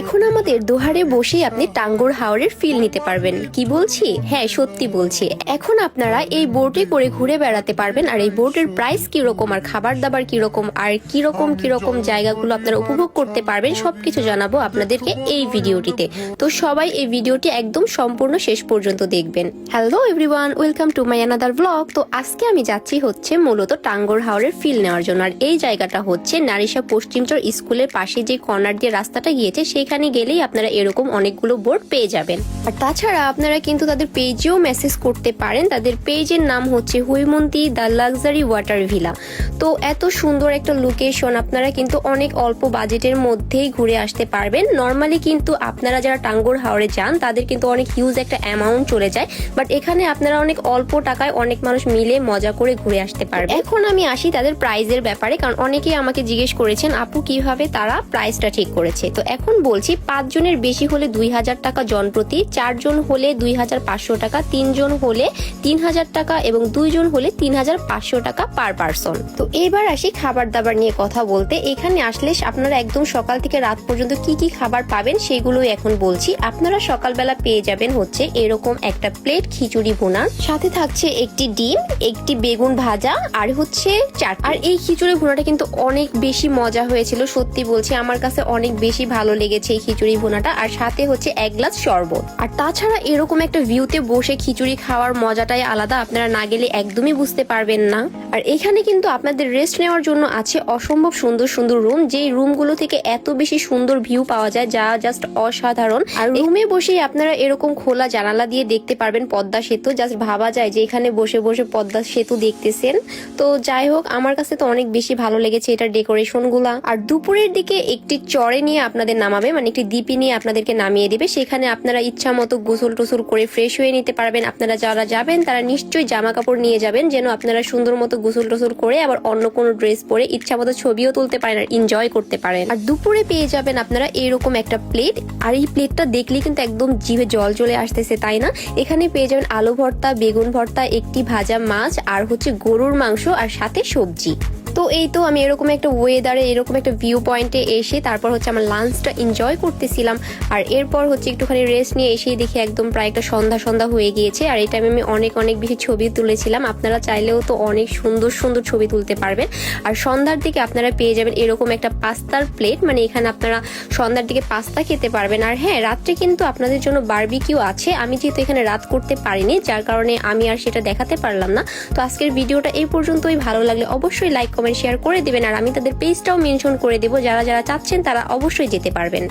এখন আমাদের দোহারে বসেই আপনি টাঙ্গুর হাওরের ফিল নিতে পারবেন। কি বলছি? হ্যাঁ সত্যি বলছি। এখন আপনারা এই বোটে করে ঘুরে বেড়াতে পারবেন আর এই বোটের প্রাইস কীরকম আর খাবার দাবার কীরকম আর কীরকম কীরকম জায়গাগুলো আপনারা উপভোগ করতে পারবেন সবকিছু জানাব আপনাদেরকে এই ভিডিওটিতে। তো সবাই এই ভিডিওটি একদম সম্পূর্ণ শেষ পর্যন্ত দেখবেন। Hello everyone welcome to my another blog তো আজকে আমি যাচ্ছি হচ্ছে মূলত টাঙ্গর হাওরের ফিল নেওয়ার জন্য। আর এই জায়গাটা হচ্ছে নারিশা পশ্চিমচর স্কুলের পাশে যে কর্নার দিয়ে রাস্তাটা গিয়েছে সেখানে গেলেই আপনারা এরকম অনেকগুলো বোর্ড পেয়ে যাবেন। আর তাছাড়া আপনারা কিন্তু তাদের পেজেও মেসেজ করতে পারেন। তাদের পেজের নাম হচ্ছে হুইমন্তি দ্য লাক্সারি ওয়াটার ভিলা। তো এত সুন্দর একটা লোকেশন আপনারা কিন্তু অনেক অল্প বাজেটের মধ্যেই ঘুরে আসতে পারবেন। নর্মালি কিন্তু আপনারা যারা টাঙ্গর হাওড়ে যান, তাদের কিন্তু অনেক হিউজ একটা অ্যামাউন্ট চলে যায়। বাট এখানে আপনারা অনেক অল্প টাকায় অনেক মানুষ মিলে মজা করে ঘুরে আসতে পারবে এখন আমি আসি তাদের প্রাইজের ব্যাপারে, কারণ অনেকেই আমাকে জিজ্ঞেস করেছেন, আপু, কীভাবে তারা প্রাইসটা ঠিক করেছে? তো এখন বলছি, পাঁচজনের বেশি হলে দুই হাজার টাকা জন প্রতি চারজন হলে দুই হাজার পাঁচশো টাকা, তিনজন হলে তিন হাজার টাকা এবং দুইজন হলে তিন হাজার পাঁচশো টাকা পার পার্সন তো এবার আসি খাবার দাবার নিয়ে কথা বলতে। এখানে আসলে আপনারা একদম সকাল থেকে রাত পর্যন্ত কি কি খাবার পাবেন সেগুলোই এখন বলছি। আপনারা সকালবেলা পেয়ে যাবেন হচ্ছে এরকম একটা প্লেট খিচুড়ি ভুনা। সাথে থাকছে একটি ডিম, একটি বেগুন ভাজা আর হচ্ছে চাট আর এই খিচুড়ি ভুনাটা কিন্তু অনেক বেশি মজা হয়েছিল, সত্যি বলছি। আমার কাছে অনেক বেশি ভালো লেগেছে এই খিচুড়ি ভুনাটা। আর সাথে হচ্ছে এক গ্লাস শরবত। আর তাছাড়া এরকম একটা ভিউতে বসে খিচুড়ি খাওয়ার মজাটাই আলাদা আপনারা না গেলে একদমই বুঝতে পারবেন না। আর এখানে কিন্তু আপনাদের রেস্ট নেওয়ার জন্য আছে অসম্ভব সুন্দর সুন্দর রুম যেই রুমগুলো থেকে এত বেশি সুন্দর ভিউ পাওয়া যায় যা জাস্ট অসাধারণ। আর রুমে বসেই আপনারা এরকম খোলা জানালা দিয়ে দেখতে পারবেন পদ্মা সেতু। জাস্ট ভাবা যায় যে এখানে বসে বসে পদ্মা সেতু দেখতেছেন। তো যাই হোক আমার কাছে তো অনেক বেশি ভালো লেগেছে এটার ডেকোরেশনগুলা। আর দুপুরের দিকে একটি চড়ে নিয়ে আপনাদের নামাবে মানে একটি দ্বীপি নিয়ে আপনাদেরকে নামিয়ে দিবে। সেখানে আপনারা ইচ্ছা মতো গোসল টোসল করে ফ্রেশ হয়ে নিতে পারবেন। আপনারা যারা যাবেন, তারা নিশ্চয়ই জামা কাপড় নিয়ে যাবেন, যেন আপনারা সুন্দর মতো গোসল টোসল করে আবার অন্য কোনো ড্রেস পরে ইচ্ছা মতো ছবিও তুলতে পারেন আর এনজয় করতে পারেন। আর দুপুরে পেয়ে যাবেন আপনারা এরকম একটা প্লেট আর এই প্লেটটা দেখলে কিন্তু একদম জিভে জল চলে আসতেছে, তাই না? এখানে পেয়ে যাবেন আলু ভর্তা, বেগুন ভর্তা, একটি ভাজা মাছ, আর হচ্ছে গরুর মাংস, আর সাথে সবজি। তো এই তো আমি এরকম একটা ওয়েদারে এরকম একটা ভিউ পয়েন্টে এসে তারপর হচ্ছে আমার লাঞ্চটা এনজয় করতেছিলাম। আর এরপর হচ্ছে একটুখানি রেস্ট নিয়ে এসেই দেখি একদম প্রায় একটা সন্ধ্যা সন্ধ্যা হয়ে গিয়েছে। আর এই টাইমে আমি অনেক অনেক বেশি ছবি তুলেছিলাম। আপনারা চাইলেও তো অনেক সুন্দর সুন্দর ছবি তুলতে পারবেন। আর সন্ধ্যার দিকে আপনারা পেয়ে যাবেন এরকম একটা পাস্তার প্লেট মানে এখানে আপনারা সন্ধ্যার দিকে পাস্তা খেতে পারবেন। আর হ্যাঁ রাত্রে কিন্তু আপনাদের জন্য বারবিকিউ আছে। আমি যেহেতু এখানে রাত করতে পারিনি, যার কারণে আমি আর সেটা দেখাতে পারলাম না। তো আজকের ভিডিওটা এই পর্যন্তই। ভালো লাগলে অবশ্যই লাইক শেয়ার করে দেবেন আর আমি তাদের পেজটাও মেনশন করে দেবো। যারা যারা চাচ্ছেন তারা অবশ্যই যেতে পারবেন।